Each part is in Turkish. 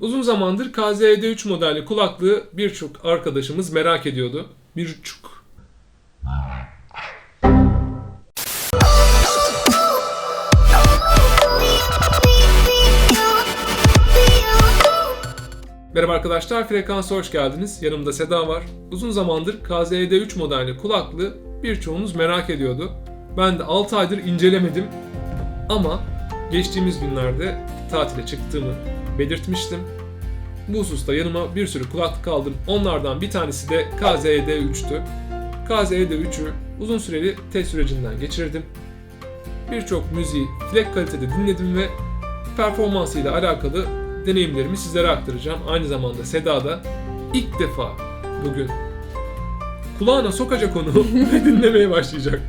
Uzun zamandır KZD3 modelli kulaklığı birçok arkadaşımız merak ediyordu. Birçok. Merhaba arkadaşlar, Frekans'a hoş geldiniz. Yanımda Seda var. Uzun zamandır KZD3 modelli kulaklığı birçoğunuz merak ediyordu. Ben de 6 aydır incelemedim ama geçtiğimiz günlerde tatile çıktığımı belirtmiştim. Bu hususta yanıma bir sürü kulaklık aldım. Onlardan bir tanesi de KZD3'tü. KZD3'ü uzun süreli test sürecinden geçirdim. Birçok müziği flag kalitede dinledim ve performansıyla alakalı deneyimlerimi sizlere aktaracağım. Aynı zamanda Seda da ilk defa bugün kulağına sokacak onu ve dinlemeye başlayacak.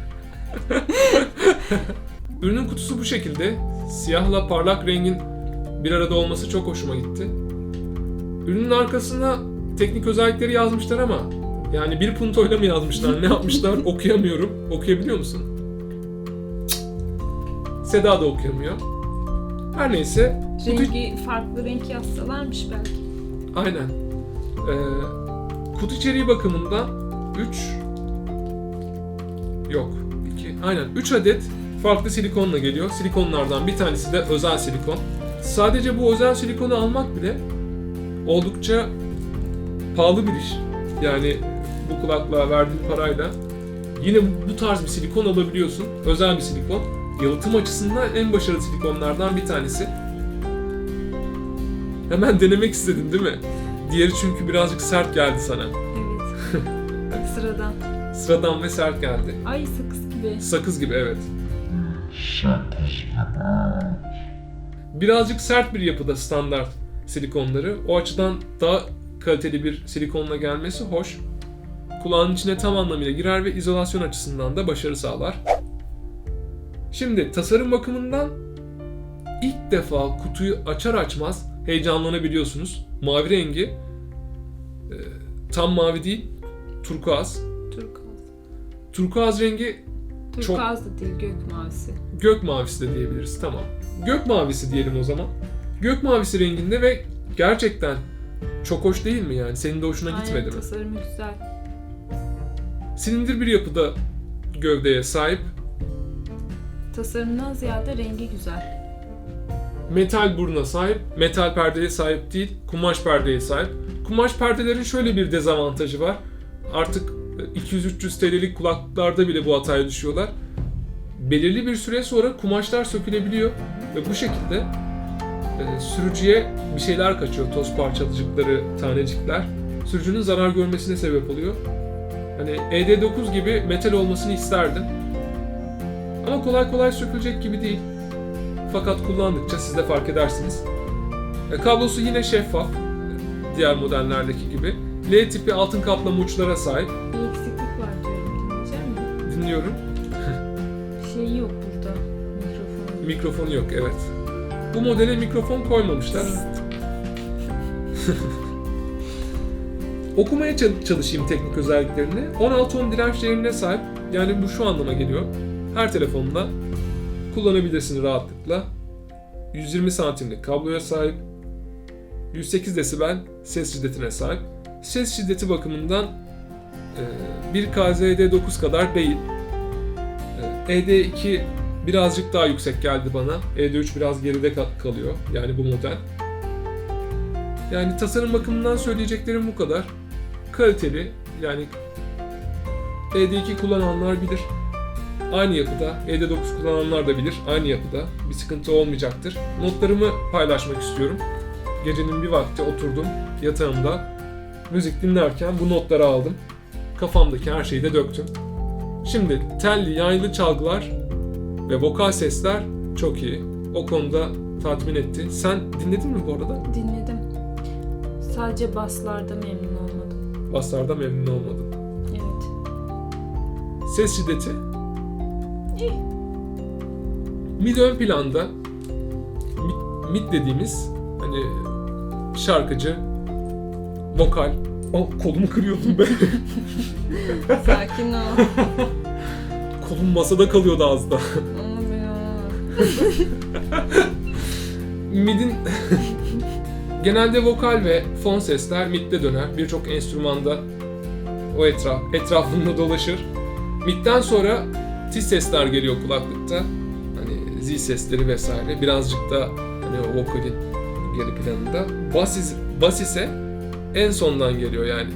Ürünün kutusu bu şekilde. Siyahla parlak rengin bir arada olması çok hoşuma gitti. Ürünün arkasına teknik özellikleri yazmışlar ama yani bir puntoyla mı yazmışlar, ne yapmışlar okuyamıyorum. Okuyabiliyor musun? Seda da okuyamıyor. Her neyse. kutu- Rengi farklı renk yazsalarmış belki. Aynen. Ee, kutu içeriği bakımından 3 yok 2 aynen 3 adet farklı silikonla geliyor. Silikonlardan bir tanesi de özel silikon. Sadece bu özel silikonu almak bile oldukça pahalı bir iş. Yani bu kulaklığa verdiğin parayla yine bu tarz bir silikon alabiliyorsun. Özel bir silikon. Yalıtım açısından en başarılı silikonlardan bir tanesi. Hemen denemek istedin değil mi? Diğeri çünkü birazcık sert geldi sana. Evet. Sıradan. Sıradan ve sert geldi. Ay sakız gibi. Sakız gibi evet. Birazcık sert bir yapıda standart silikonları. O açıdan daha kaliteli bir silikonla gelmesi hoş. Kulağın içine tam anlamıyla girer ve izolasyon açısından da başarı sağlar. Şimdi tasarım bakımından ilk defa kutuyu açar açmaz heyecanlanabiliyorsunuz. Mavi rengi e, tam mavi değil, turkuaz. Turkuaz. Turkuaz rengi Turkuaz da değil gök mavisi. Gök mavisi de diyebiliriz. Tamam. Gök mavisi diyelim o zaman. Gök mavisi renginde ve gerçekten çok hoş değil mi yani? Senin de hoşuna gitmedi Aynen mi? tasarımı güzel. Silindir bir yapıda gövdeye sahip. Tasarımdan ziyade rengi güzel. Metal buruna sahip. Metal perdeye sahip değil. Kumaş perdeye sahip. Kumaş perdelerin şöyle bir dezavantajı var. Artık 200-300 TL'lik kulaklıklarda bile bu hataya düşüyorlar. Belirli bir süre sonra kumaşlar sökülebiliyor ve bu şekilde e, sürücüye bir şeyler kaçıyor. Toz parçacıkları, tanecikler. Sürücünün zarar görmesine sebep oluyor. Hani ED9 gibi metal olmasını isterdim. Ama kolay kolay sökülecek gibi değil. Fakat kullandıkça siz de fark edersiniz. E, kablosu yine şeffaf. Diğer modellerdeki gibi. L tipi altın kaplama uçlara sahip. Bir eksiklik var diyorum. Dinleyecek misin? Dinliyorum. Bir şey yok burada. Mikrofon. Mikrofonu yok evet. Bu modele mikrofon koymamışlar. Okumaya çal- çalışayım teknik özelliklerini. 16 ohm direnç değerine sahip. Yani bu şu anlama geliyor. Her telefonda kullanabilirsin rahatlıkla. 120 santimlik kabloya sahip. 108 desibel ses şiddetine sahip. Ses şiddeti bakımından e, bir KZD9 kadar değil. E, ED2 birazcık daha yüksek geldi bana. ED3 biraz geride ka- kalıyor. Yani bu model. Yani tasarım bakımından söyleyeceklerim bu kadar. Kaliteli. Yani ED2 kullananlar bilir. Aynı yapıda. ED9 kullananlar da bilir. Aynı yapıda. Bir sıkıntı olmayacaktır. Notlarımı paylaşmak istiyorum. Gecenin bir vakti oturdum yatağımda. Müzik dinlerken bu notları aldım. Kafamdaki her şeyi de döktüm. Şimdi telli, yaylı çalgılar ve vokal sesler çok iyi. O konuda tatmin etti. Sen dinledin mi bu arada? Dinledim. Sadece baslarda memnun olmadım. Baslarda memnun olmadım. Evet. Ses şiddeti İyi. mid ön planda mid, mid dediğimiz hani şarkıcı, vokal. Oh, kolumu kırıyordum be. Sakin ol. Kolum masada kalıyordu az da. Ama ben Mid'in Genelde vokal ve fon sesler midde döner. Birçok enstrümanda o etraf, etrafında dolaşır. Midden sonra tiz sesler geliyor kulaklıkta. Hani zil sesleri vesaire. Birazcık da hani o vokalin geri planında. Bas, is- bas ise en sondan geliyor yani.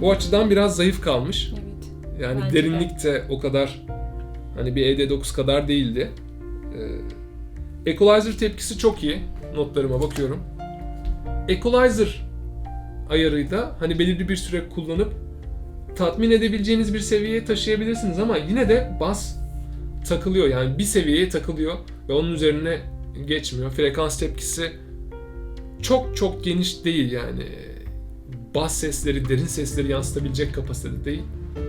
Bu açıdan biraz zayıf kalmış. Evet. Yani Bence de. derinlik de o kadar hani bir ED9 kadar değildi. Ee, equalizer tepkisi çok iyi. Notlarıma bakıyorum. Equalizer ayarıyla hani belirli bir süre kullanıp tatmin edebileceğiniz bir seviyeye taşıyabilirsiniz ama yine de bas takılıyor yani bir seviyeye takılıyor ve onun üzerine geçmiyor. Frekans tepkisi çok çok geniş değil yani. Bas sesleri, derin sesleri yansıtabilecek kapasitede değil.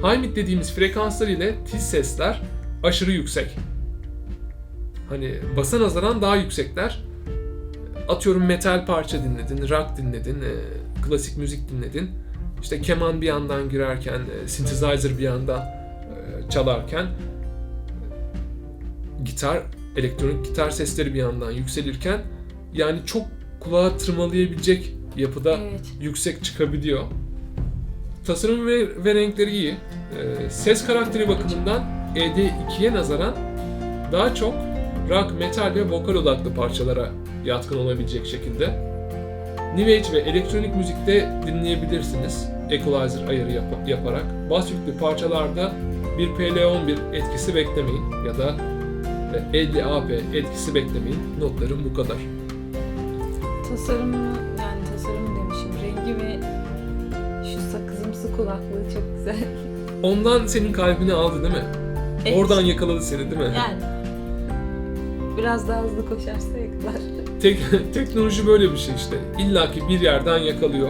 High mid dediğimiz frekanslar ile tiz sesler aşırı yüksek. Hani basa nazaran daha yüksekler. Atıyorum metal parça dinledin, rock dinledin, e, klasik müzik dinledin. İşte keman bir yandan girerken, e, synthesizer bir yandan e, çalarken, gitar, elektronik gitar sesleri bir yandan yükselirken yani çok kulağa tırmalayabilecek yapıda Evet. yüksek çıkabiliyor. Tasarım ve, ve renkleri iyi. Ee, ses karakteri bakımından ED2'ye nazaran daha çok rock, metal ve vokal odaklı parçalara yatkın olabilecek şekilde. New Age ve elektronik müzikte dinleyebilirsiniz equalizer ayarı yap- yaparak. Bas yüklü parçalarda bir PL11 etkisi beklemeyin ya da e, 50 AP etkisi beklemeyin. Notlarım bu kadar. Tasarımı yani tasarım demişim. Rengi ve şu sakızımsı kulaklığı çok güzel. Ondan senin kalbini aldı değil mi? Evet. Oradan yakaladı seni değil mi? Yani biraz daha hızlı koşarsa yakalar. Tek- teknoloji böyle bir şey işte. İlla ki bir yerden yakalıyor.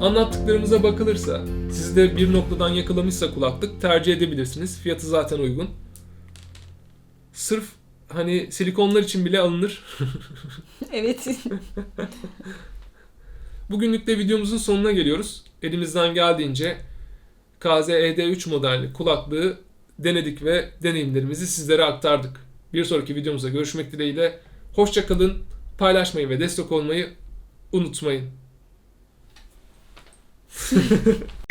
Anlattıklarımıza bakılırsa, sizi de bir noktadan yakalamışsa kulaklık tercih edebilirsiniz. Fiyatı zaten uygun. Sırf hani silikonlar için bile alınır. evet. Bugünlük de videomuzun sonuna geliyoruz. Elimizden geldiğince KZ-ED3 modelli kulaklığı denedik ve deneyimlerimizi sizlere aktardık. Bir sonraki videomuzda görüşmek dileğiyle. Hoşça kalın, paylaşmayı ve destek olmayı unutmayın.